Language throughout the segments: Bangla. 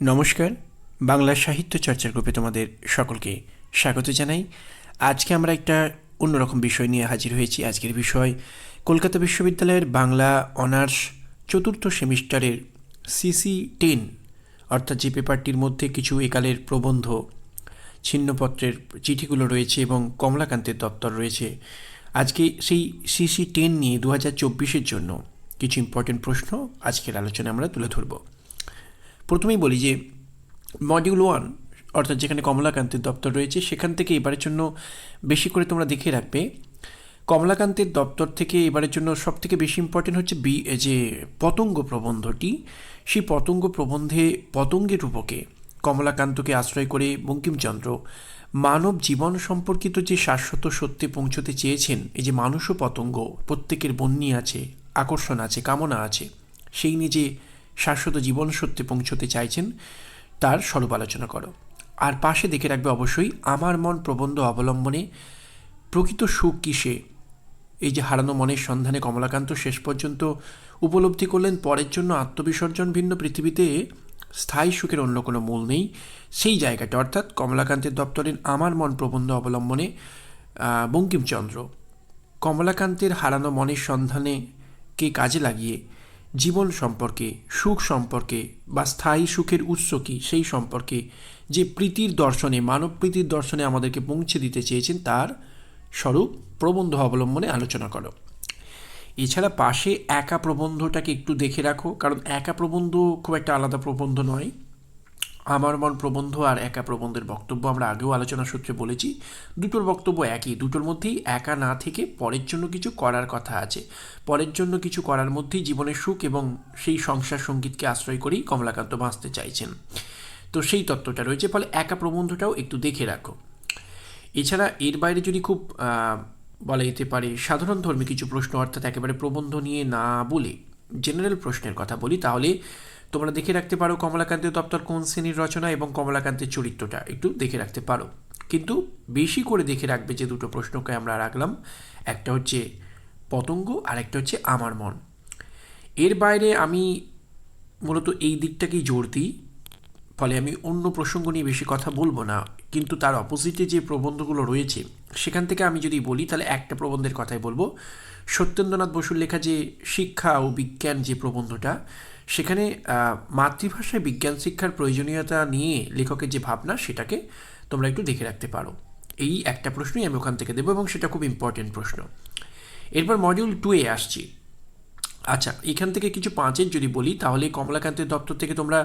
নমস্কার, বাংলা সাহিত্য চর্চার গ্রুপে তোমাদের সকলকে স্বাগত জানাই। আজকে আমরা একটা অন্যরকম বিষয় নিয়ে হাজির হয়েছি। আজকের বিষয়, কলকাতা বিশ্ববিদ্যালয়ের বাংলা অনার্স চতুর্থ সেমিস্টারের সিসি টেন, অর্থাৎ যে পেপারটির মধ্যে কিছু একালের প্রবন্ধ, ছিন্নপত্রের চিঠিগুলো রয়েছে এবং কমলাকান্তের দপ্তর রয়েছে। আজকে সেই সিসি টেন নিয়ে দু হাজার জন্য কিছু ইম্পর্টেন্ট প্রশ্ন আজকের আলোচনায় আমরা তুলে ধরবো। প্রথমেই বলি যে মডিউল ওয়ান অর্থাৎ যেখানে কমলাকান্তের দপ্তর রয়েছে, সেখান থেকে এবারের জন্য বেশি করে তোমরা দেখে রাখবে। কমলাকান্তের দপ্তর থেকে এবারের জন্য সব থেকে বেশি ইম্পর্টেন্ট হচ্ছে বি যে পতঙ্গ প্রবন্ধটি। সেই পতঙ্গ প্রবন্ধে পতঙ্গের রূপকে, কমলাকান্তকে আশ্রয় করে বঙ্কিমচন্দ্র মানব জীবন সম্পর্কিত যে শাশ্বত সত্যে পৌঁছতে চেয়েছেন, এই যে মানুষ ও পতঙ্গ, প্রত্যেকের বন্যী আছে, আকর্ষণ আছে, কামনা আছে, সেই নিয়ে যে শাশ্বত জীবন সত্যে পৌঁছতে চাইছেন, তার স্বরূপ আলোচনা করো। আর পাশে দেখে রাখবে অবশ্যই, আমার মন প্রবন্ধ অবলম্বনে প্রকৃত সুখ কিসে? এই যে হারানো মনের সন্ধানে কমলাকান্ত শেষ পর্যন্ত উপলব্ধি করলেন, পরের জন্য আত্মবিসর্জন ভিন্ন পৃথিবীতে স্থায়ী সুখের অন্য কোনো মূল নেই। সেই জায়গাটা, অর্থাৎ কমলাকান্তের দপ্তরের আমার মন প্রবন্ধ অবলম্বনে বঙ্কিমচন্দ্র। কমলাকান্তের হারানো মনের সন্ধানে কে কাজে লাগিয়ে জীবন সম্পর্কে, সুখ সম্পর্কে বা স্থায়ী সুখের উৎস কী, সেই সম্পর্কে যে প্রীতির দর্শনে, মানব প্রীতির দর্শনে আমাদেরকে পৌঁছে দিতে চেয়েছেন তার স্বরূপ প্রবন্ধ অবলম্বনে আলোচনা করো। এছাড়া পাশে একা প্রবন্ধটাকে একটু দেখে রাখো, কারণ একা প্রবন্ধ খুব একটা আলাদা প্রবন্ধ নয়। আমার মন প্রবন্ধ আর একা প্রবন্ধের বক্তব্য আমরা আগেও আলোচনা সূত্রে বলেছি। দুটোর বক্তব্য একই, দুটোর মধ্যেই একা না থেকে পরের জন্য কিছু করার কথা আছে। পরের জন্য কিছু করার মধ্যেই জীবনের সুখ এবং সেই সংসার সঙ্গীতকে আশ্রয় করেই কমলাকান্ত বাঁচতে চাইছেন। তো সেই তত্ত্বটা রয়েছে, ফলে একা প্রবন্ধটাও একটু দেখে রাখো। এছাড়া এর বাইরে যদি খুব বলা যেতে পারে সাধারণ ধর্মী কিছু প্রশ্ন, অর্থাৎ একেবারে প্রবন্ধ নিয়ে না বলে জেনারেল প্রশ্নের কথা বলি, তাহলে তোমরা দেখে রাখতে পারো কমলাকান্তের দপ্তর কোন শ্রেণির রচনা এবং কমলাকান্তের চরিত্রটা। একটু দেখে রাখতে পারো। কিন্তু বেশি করে দেখে রাখবে যে দুটো প্রশ্নকে আমরা রাখলাম। একটা হচ্ছে পতঙ্গ আর একটা হচ্ছে আমার মন। এর বাইরে আমি মূলত এই দিকটাকেই জোর দিই। ফলে আমি অন্য প্রসঙ্গ নিয়ে বেশি কথা বলব না। কিন্তু তার অপোজিটে যে প্রবন্ধগুলো রয়েছে, সেখান থেকে আমি যদি বলি, তাহলে একটা প্রবন্ধের কথাই বলব। সত্যেন্দ্রনাথ বসুর লেখা যে শিক্ষা ও বিজ্ঞান যে প্রবন্ধটা সেখানে মাতৃভাষায় বিজ্ঞান শিক্ষার প্রয়োজনীয়তা নিয়ে লেখকের যে ভাবনা, সেটাকে তোমরা একটু দেখে রাখতে পারো। এই একটা প্রশ্নই আমি ওখান থেকে দেবো এবং সেটা খুব ইম্পর্টেন্ট প্রশ্ন। এরপর মডিউল টু এ আসছি। আচ্ছা এখান থেকে কিছু পাঁচের যদি বলি, তাহলে কমলাকান্তের দপ্তর থেকে তোমরা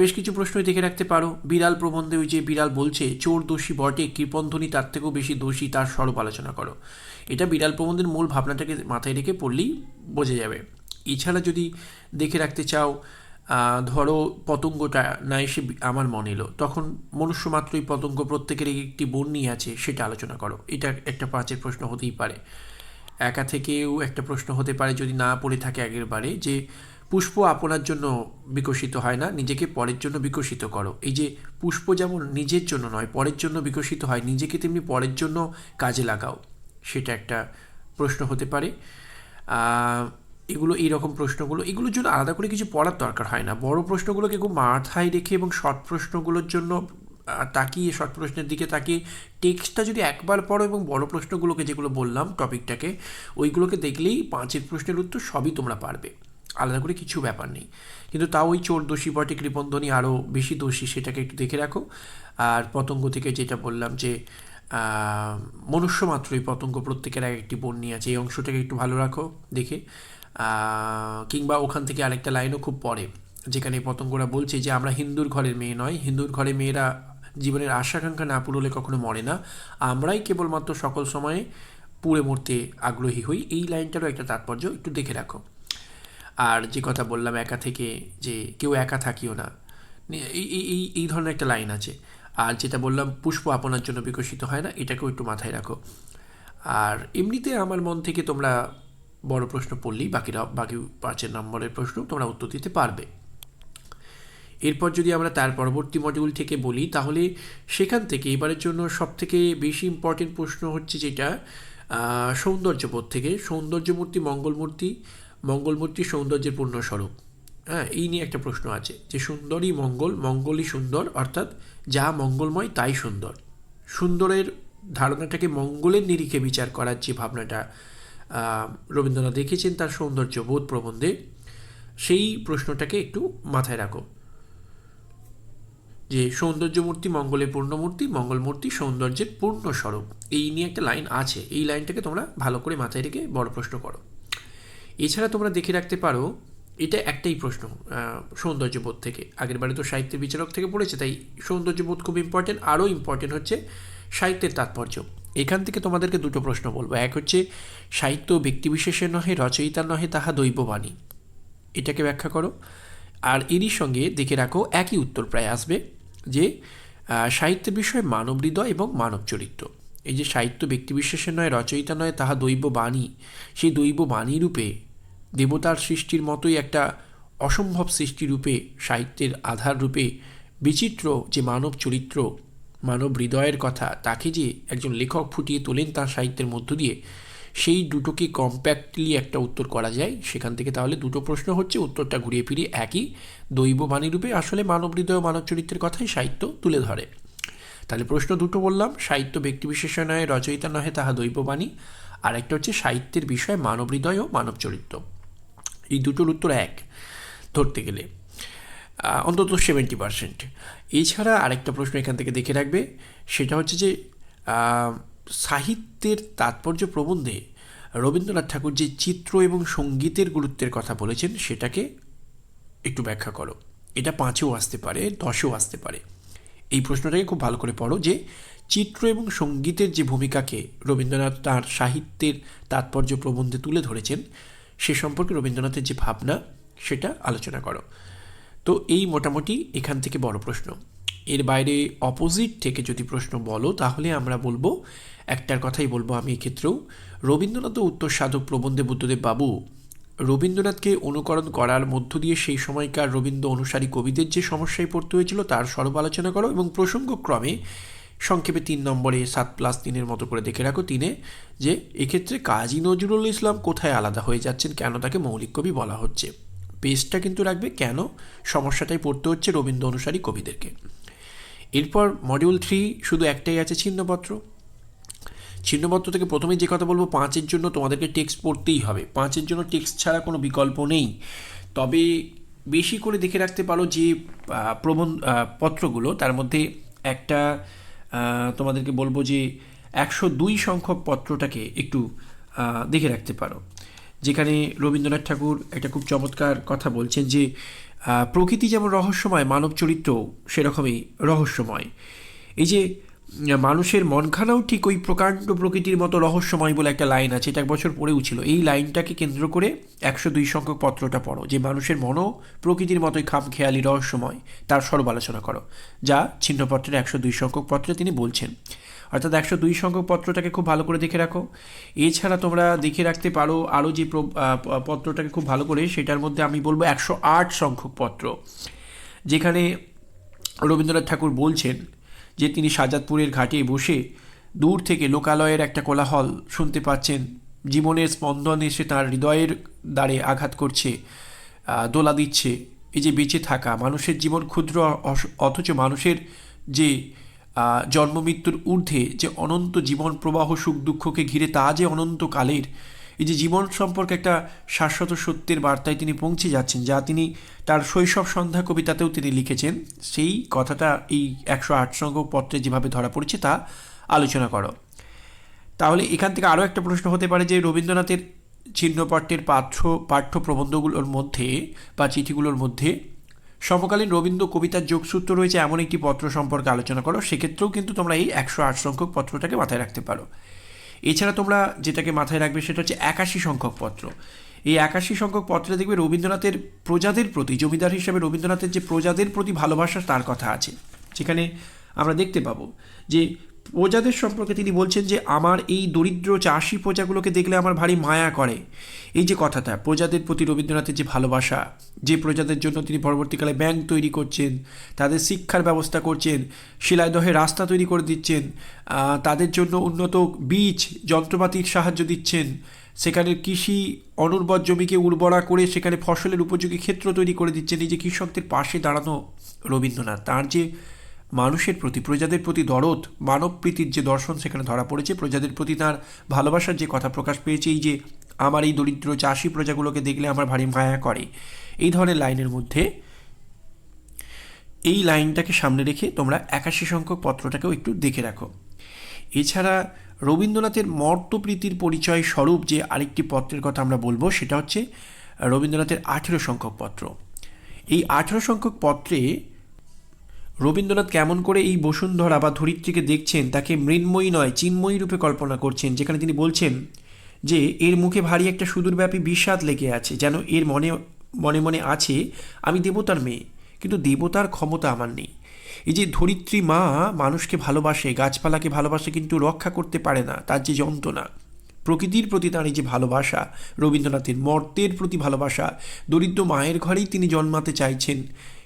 বেশ কিছু প্রশ্নই দেখে রাখতে পারো। বিড়াল প্রবন্ধে ওই যে বিড়াল বলছে, চোর দোষী বটে, কৃপন্ধনী তার থেকেও বেশি দোষী, তার স্বরূপ আলোচনা করো। এটা বিড়াল প্রবন্ধের মূল ভাবনাটাকে মাথায় রেখে পড়লেই বোঝা যাবে। এছাড়া যদি দেখে রাখতে চাও ধরো পতঙ্গটা না এসে আমার মনে এলো, তখন মনুষ্য মাত্রই পতঙ্গ প্রত্যেকের একটি বন্যি আছে, সেটা আলোচনা করো। এটা একটা পাঁচের প্রশ্ন হতেই পারে। একা থেকেও একটা প্রশ্ন হতে পারে যদি না পড়ে থাকে আগের বারে যে, পুষ্প আপনার জন্য বিকশিত হয় না, নিজেকে পরের জন্য বিকশিত করো। এই যে পুষ্প যেমন নিজের জন্য নয়, পরের জন্য বিকশিত হয়, নিজেকে তেমনি পরের জন্য কাজে লাগাও, সেটা একটা প্রশ্ন হতে পারে। এগুলো এইরকম প্রশ্নগুলো, এগুলোর জন্য আলাদা করে কিছু পড়ার দরকার হয় না। বড় প্রশ্নগুলোকে খুব মাথায় রেখে এবং শর্ট প্রশ্নগুলোর জন্য তাকিয়ে শর্ট প্রশ্নের দিকে তাকিয়ে টেক্সটটা যদি একবার পড়ো এবং বড় প্রশ্নগুলোকে যেগুলো বললাম টপিকটাকে ওইগুলোকে দেখলেই পাঁচের প্রশ্নের উত্তর সবই তোমরা পারবে। আলাদা করে কিছু ব্যাপার নেই। কিন্তু তাও ওই চোর দোষী, বটে কৃপন্ধনী আরও বেশি দোষী সেটাকে একটু দেখে রাখো। আর পতঙ্গ থেকে যেটা বললাম যে মনুষ্য মাত্রই পতঙ্গ প্রত্যেকের এক একটি বন্যি আছে, এই অংশটাকে একটু ভালো রাখো দেখে। কিংবা ওখান থেকে আরেকটা লাইনও খুব পড়ে যেখানে পতঙ্গরা বলছে যে আমরা হিন্দুর ঘরের মেয়ে নয়, হিন্দুর ঘরে মেয়েরা জীবনের আশাকাঙ্ক্ষা না পুরোলে কখনো মরে না। আমরাই কেবলমাত্র সকল সময়ে পুড়ে মরতে আগ্রহী হই। এই লাইনটারও একটা তাৎপর্য, একটু দেখে রাখো। আর যে কথা বললাম, একা থেকে যে কেউ একা থাকিও না এই এই এই ধরনের একটা লাইন আছে। আর যেটা বললাম, পুষ্প আপনার জন্য বিকশিত হয় না, এটাকেও একটু মাথায় রাখো। আর এমনিতে আমার মন থেকে তোমরা বড় প্রশ্ন পড়লেই বাকিরা, বাকি পাঁচের নম্বরের প্রশ্ন তোমরা উত্তর দিতে পারবে। এরপর যদি আমরা তার পরবর্তী মডিউল থেকে বলি, তাহলে সেখান থেকে এবারের জন্য সব থেকে বেশি ইম্পর্টেন্ট প্রশ্ন হচ্ছে যেটা সৌন্দর্যবোধ থেকে। সৌন্দর্যমূর্তি, মঙ্গলমূর্তি মঙ্গলমূর্তি সৌন্দর্যের পূর্ণস্বরূপ। হ্যাঁ এই নিয়ে একটা প্রশ্ন আছে যে সুন্দরই মঙ্গল, মঙ্গলই সুন্দর, অর্থাৎ যা মঙ্গলময় তাই সুন্দর। সুন্দরের ধারণাটাকে মঙ্গলের নিরিখে বিচার করার যে ভাবনাটা রবীন্দ্রনাথ দেখেছেন তার সৌন্দর্য বোধ প্রবন্ধে। সেই প্রশ্নটাকে একটু মাথায় রাখো। যে সৌন্দর্যমূর্তি মঙ্গলের পূর্ণমূর্তি, মঙ্গলমূর্তি সৌন্দর্যের পূর্ণ স্বরূপ এই নিয়ে একটা লাইন আছে। এই লাইনটাকে তোমরা ভালো করে মাথায় রেখে বড় প্রশ্ন করো। এছাড়া তোমরা দেখে রাখতে পারো, এটা একটাই প্রশ্ন সৌন্দর্যবোধ থেকে। আগের বারে তো সাহিত্যের বিচারক থেকে পড়েছে, তাই সৌন্দর্যবোধ খুব ইম্পর্টেন্ট আরও ইম্পর্টেন্ট হচ্ছে সাহিত্যের তাৎপর্য। এখান থেকে তোমাদেরকে দুটো প্রশ্ন বলব। এক হচ্ছে, সাহিত্য ব্যক্তিবিশেষের নহে, রচয়িতা নহে, তাহা দৈববাণী। এটাকে ব্যাখ্যা করো। আর এরই সঙ্গে দেখে রাখো, একই উত্তর প্রায় আসবে যে সাহিত্যের বিষয়ে মানব হৃদয় এবং মানব চরিত্র এই যে সাহিত্য ব্যক্তিবিশেষের নয় রচয়িতা নয় তাহা দৈব বাণী সেই দৈব বাণী রূপে দেবতার সৃষ্টির মতোই একটা অসম্ভব সৃষ্টি রূপে, সাহিত্যের আধার রূপে বিচিত্র যে মানব চরিত্র মানব হৃদয়ের কথা তাকে যে একজন লেখক ফুটিয়ে তোলেন তার সাহিত্যের মধ্য দিয়ে, সেই দুটোকে কম্প্যাক্টলি একটা উত্তর করা যায়। সেখান থেকে তাহলে দুটো প্রশ্ন হচ্ছে, উত্তরটা ঘুরিয়ে ফিরিয়ে একই দৈব বাণী রূপে আসলে মানব হৃদয় মানব চরিত্রের কথাই সাহিত্য তুলে ধরে। তাহলে প্রশ্ন দুটো বললাম, সাহিত্য ব্যক্তিবিশেষ নয় রচয়িতা নহে তাহা দৈববাণী। আর একটা হচ্ছে সাহিত্যের বিষয় মানব হৃদয় ও মানব চরিত্র। এই দুটোর উত্তর এক। ধরতে গেলে অন্তত সেভেন্টি পার্সেন্ট এছাড়া আরেকটা প্রশ্ন এখান থেকে দেখে রাখবে, সেটা হচ্ছে যে সাহিত্যের তাৎপর্য প্রবন্ধে রবীন্দ্রনাথ ঠাকুর যে চিত্র এবং সঙ্গীতের গুরুত্বের কথা বলেছেন, সেটাকে একটু ব্যাখ্যা করো। এটা পাঁচেও আসতে পারে, দশেও আসতে পারে। এই প্রশ্নটাকে খুব ভালো করে পড়ো যে, চিত্র এবং সঙ্গীতের যে ভূমিকাকে রবীন্দ্রনাথ তার সাহিত্যের তাৎপর্য প্রবন্ধে তুলে ধরেছেন, সে সম্পর্কে রবীন্দ্রনাথের যে ভাবনা, সেটা আলোচনা করো। তো এই মোটামুটি এখান থেকে বড় প্রশ্ন। এর বাইরে অপোজিট থেকে যদি প্রশ্ন বলো, তাহলে আমরা বলব, একটার কথাই বলব আমি এক্ষেত্রেও, রবীন্দ্রনাথ উত্তর সাধক প্রবন্ধে বুদ্ধদেব বাবু, রবীন্দ্রনাথকে অনুকরণ করার মধ্য দিয়ে সেই সময়কার রবীন্দ্র অনুসারী কবিদের যে সমস্যায় পড়তে হয়েছিল, তার সরব আলোচনা করো এবং প্রসঙ্গক্রমে সংক্ষেপে তিন নম্বরে সাত প্লাস তিনের মতো করে দেখে রাখো তিনে, যে এক্ষেত্রে কাজী নজরুল ইসলাম কোথায় আলাদা হয়ে যাচ্ছেন, কেন তাকে মৌলিক কবি বলা হচ্ছে? পেজটা কিন্তু রাখবে। কেন? সমস্যাটাই পড়তে হচ্ছে রবীন্দ্র অনুসারী কবিদেরকে। এরপর মডিউল থ্রি শুধু একটাই আছে ছিন্নপত্র। ছিন্নপত্র থেকে প্রথমে যে কথা বলব, পাঁচের জন্য তোমাদেরকে টেক্সট পড়তেই হবে। পাঁচের জন্য টেক্সট ছাড়া কোনো বিকল্প নেই। তবে বেশি করে দেখে রাখতে পারো যে প্রবন্ধ পত্রগুলো, তার মধ্যে একটা তোমাদেরকে বলব যে, একশো দুই সংখ্যক পত্রটাকে একটু দেখে রাখতে পারো। যেখানে রবীন্দ্রনাথ ঠাকুর একটা খুব চমৎকার কথা বলছেন যে প্রকৃতি যেমন রহস্যময়, মানব চরিত্র সেরকমই রহস্যময়। এই যে, মানুষের মনখানাও ঠিক ওই প্রকাণ্ড প্রকৃতির মতো রহস্যময় বলে একটা লাইন আছে, এটা এক বছর পড়েও ছিল। এই লাইনটাকে কেন্দ্র করে একশো দুই সংখ্যক পত্রটা পড়ো, যে মানুষের মনও প্রকৃতির মতোই খামখেয়ালি, রহস্যময়, তার সর্ব আলোচনা করো, যা ছিন্নপত্রের একশো দুই সংখ্যক পত্রে তিনি বলছেন। অর্থাৎ একশো দুই সংখ্যক পত্রটাকে খুব ভালো করে দেখে রাখো। এছাড়া তোমরা দেখে রাখতে পারো আরও যে পত্রটাকে খুব ভালো করে, সেটার মধ্যে আমি বলব একশো আট সংখ্যক পত্র যেখানে রবীন্দ্রনাথ ঠাকুর বলছেন যে তিনি সাজাদপুরের ঘাটে বসে দূর থেকে লোকালয়ের একটা কোলাহল শুনতে পাচ্ছেন। জীবনের স্পন্দন এসে তার হৃদয়ের দ্বারে আঘাত করছে দোলা দিচ্ছে। এই যে বেঁচে থাকা, মানুষের জীবন ক্ষুদ্র অথচ মানুষের যে আহ, জন্ম মৃত্যুর ঊর্ধ্বে যে অনন্ত জীবন প্রবাহ সুখ দুঃখকে ঘিরে তা যে অনন্তকালের এই যে জীবন সম্পর্কে একটা শাশ্বত সত্যের বার্তায় তিনি পৌঁছে যাচ্ছেন যা তিনি তার শৈশব সন্ধ্যা কবিতাতেও তিনি লিখেছেন সেই কথাটা এই একশো আট সংখ্যক পত্রে যেভাবে ধরা পড়েছে তা আলোচনা করো। তাহলে এখান থেকে আরও একটা প্রশ্ন হতে পারে যে রবীন্দ্রনাথের ছিন্নপট্টের পাঠ্য পাঠ্য প্রবন্ধগুলোর মধ্যে বা চিঠিগুলোর মধ্যে সমকালীন রবীন্দ্র কবিতার যোগসূত্র রয়েছে এমন একটি পত্র সম্পর্কে আলোচনা করো। সেক্ষেত্রেও কিন্তু তোমরা এই একশো আট সংখ্যক পত্রটাকে মাথায় রাখতে পারো। এছাড়া তোমরা যেটাকে মাথায় রাখবে সেটা হচ্ছে একাশি সংখ্যক পত্র। এই একাশি সংখ্যক পত্রে দেখবে রবীন্দ্রনাথের প্রজাদের প্রতি, জমিদার হিসাবে রবীন্দ্রনাথের যে প্রজাদের প্রতি ভালোবাসা, তার কথা আছে। যেখানে আমরা দেখতে পাবো যে প্রজাদের সম্পর্কে তিনি বলছেন যে, আমার এই দরিদ্র চাষি প্রজাগুলোকে দেখলে আমার ভারী মায়া করে। এই যে কথাটা, প্রজাদের প্রতি রবীন্দ্রনাথের যে ভালোবাসা, যে প্রজাদের জন্য তিনি পরবর্তীকালে ব্যাংক তৈরি করছেন, তাদের শিক্ষার ব্যবস্থা করছেন শিলাইদহে রাস্তা তৈরি করে দিচ্ছেন তাদের জন্য উন্নত বীজ, যন্ত্রপাতির সাহায্য দিচ্ছেন, সেখানে কৃষি অনুর্বর জমিকে উর্বরা করে সেখানে ফসলের উপযোগী ক্ষেত্র তৈরি করে দিচ্ছেন, এই যে কৃষকদের পাশে দাঁড়ানো রবীন্দ্রনাথ, তার যে মানুষের প্রতি, প্রজাদের প্রতি দরদ, মানব প্রীতির যে দর্শন সেখানে ধরা পড়েছে, প্রজাদের প্রতি তার ভালোবাসার যে কথা প্রকাশ পেয়েছে, এই যে আমার এই দরিদ্র চাষি প্রজাগুলোকে দেখলে আমার ভারী মায়া করে। এই ধরনের লাইনের মধ্যে এই লাইনটাকে সামনে রেখে তোমরা একাশি সংখ্যক পত্রটাকেও একটু দেখে রাখো। এছাড়া রবীন্দ্রনাথের মর্তপ্রীতির পরিচয় স্বরূপ যে আরেকটি পত্রের কথা আমরা বলব, সেটা হচ্ছে রবীন্দ্রনাথের আঠেরো সংখ্যক পত্র। এই আঠেরো সংখ্যক পত্রে রবীন্দ্রনাথ কেমন করে এই বসুন্ধরা বা ধরিত্রীকে দেখছেন, তাকে মৃন্ময়ী নয়, চিন্ময়ী রূপে কল্পনা করছেন, যেখানে তিনি বলছেন যে, এর মুখে ভারী একটা সুদূরব্যাপী বিষাদ লেগে আছে, যেন এর মনে মনে মনে আছে, আমি দেবতার মেয়ে, কিন্তু দেবতার ক্ষমতা আমার নেই। এই যে ধরিত্রী মা মানুষকে ভালোবাসে, গাছপালাকে ভালোবাসে, কিন্তু রক্ষা করতে পারে না, তার যে যন্ত্রণা, প্রকৃতির প্রতি তার এই যে ভালোবাসা, রবীন্দ্রনাথের মর্তের প্রতি ভালোবাসা, দরিদ্র মায়ের ঘরেই তিনি জন্মাতে চাইছেন,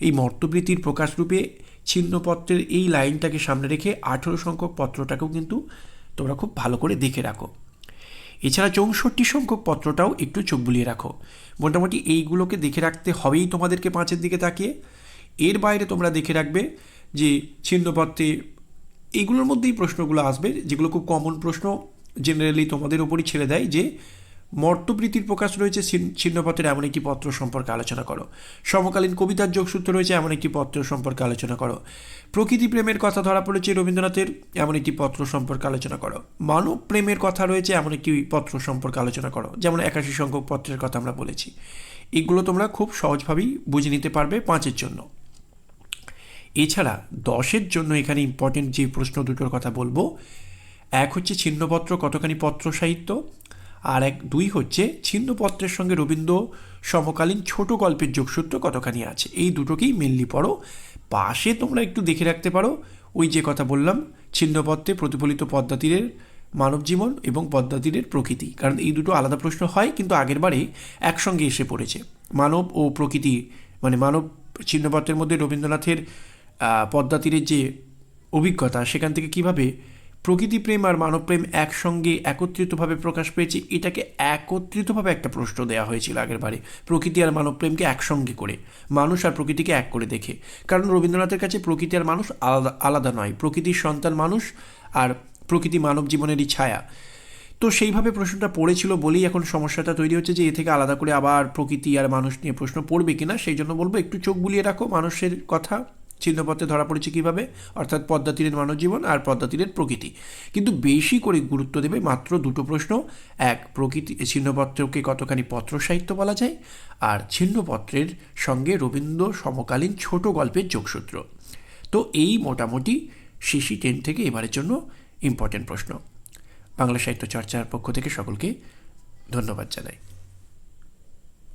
এই মর্তপ্রীতির প্রকাশরূপে ছিন্নপত্রের এই লাইনটাকে সামনে রেখে আঠেরো সংখ্যক পত্রটাকেও কিন্তু তোমরা খুব ভালো করে দেখে রাখো। এছাড়া চৌষট্টি সংখ্যক পত্রটাও একটু চোখ বুলিয়ে রাখো। মোটামুটি এইগুলোকে দেখে রাখতে হবেই তোমাদেরকে পাঁচের দিকে তাকিয়ে। এর বাইরে তোমরা দেখে রাখবে যে ছিন্নপত্রে এইগুলোর মধ্যেই প্রশ্নগুলো আসবে, যেগুলো খুব কমন প্রশ্ন জেনারেলি তোমাদের ওপরই ছেড়ে দেয় যে মর্তপ্রীতির প্রকাশ রয়েছে ছিন- ছিন্নপত্রের এমন একটি পত্র সম্পর্কে আলোচনা করো। সমকালীন কবিতার যোগসূত্র রয়েছে এমন একটি পত্র সম্পর্কে আলোচনা করো। প্রকৃতি প্রেমের কথা ধরা পড়েছে রবীন্দ্রনাথের, এমন একটি পত্র সম্পর্কে আলোচনা করো। মানব প্রেমের কথা রয়েছে এমন একটি পত্র সম্পর্কে আলোচনা করো, যেমন একাশি সংখ্যক পত্রের কথা আমরা বলেছি। এগুলো তোমরা খুব সহজভাবেই বুঝে নিতে পারবে পাঁচের জন্য। এছাড়া দশের জন্য এখানে ইম্পর্টেন্ট যে প্রশ্ন দুটোর কথা বলব, এক হচ্ছে ছিন্নপত্র কতখানি পত্র সাহিত্য আর এক দুই হচ্ছে ছিন্নপত্রের সঙ্গে রবীন্দ্র সমকালীন ছোট গল্পের যোগসূত্র কতখানি আছে? এই দুটোকেই মেনলি পড়ো। পাশে তোমরা একটু দেখে রাখতে পারো ওই যে কথা বললাম ছিন্নপত্রে প্রতিফলিত পদ্মা তীরের মানব জীবন এবং পদ্মা তীরের প্রকৃতি। কারণ এই দুটো আলাদা প্রশ্ন হয় কিন্তু আগেরবারে একসঙ্গে এসে পড়েছে। মানব ও প্রকৃতি মানে মানব ছিন্নপত্রের মধ্যে রবীন্দ্রনাথের আহ, পদ্মা তীরের যে অভিজ্ঞতা সেখান থেকে কীভাবে প্রকৃতি প্রেম আর মানব প্রেম একসঙ্গে একত্রিতভাবে প্রকাশ পেয়েছে। এটাকে একত্রিতভাবে একটা প্রশ্ন দেওয়া হয়েছিল আগের বারে। প্রকৃতি আর মানব প্রেমকে একসঙ্গে করে। মানুষ আর প্রকৃতিকে এক করে দেখে। কারণ রবীন্দ্রনাথের কাছে প্রকৃতি আর মানুষ আলাদা আলাদা নয়। প্রকৃতির সন্তান মানুষ আর প্রকৃতি মানব জীবনেরই ছায়া। তো সেইভাবে প্রশ্নটা পড়েছিল বলেই এখন সমস্যাটা তৈরি হচ্ছে যে এ থেকে আলাদা করে আবার প্রকৃতি আর মানুষ নিয়ে প্রশ্ন পড়বে কিনা, সেই জন্য বলব একটু চোখ বুলিয়ে রাখো। মানুষের কথা চিহ্নপত্রে ধরা পড়েছে কীভাবে? অর্থাৎ পদ্মা তীরের মানব জীবন আর পদ্মা তীরের প্রকৃতি। কিন্তু বেশি করে গুরুত্ব দেবে মাত্র দুটো প্রশ্ন। এক, প্রকৃতি ছিন্নপত্রকে কতখানি পত্র সাহিত্য বলা যায়? আর ছিন্নপত্রের সঙ্গে রবীন্দ্র সমকালীন ছোট গল্পের যোগসূত্র। তো এই মোটামুটি শিশি টেন থেকে এবারের জন্য ইম্পর্টেন্ট প্রশ্ন। বাংলা সাহিত্য চর্চার পক্ষ থেকে সকলকে ধন্যবাদ জানাই।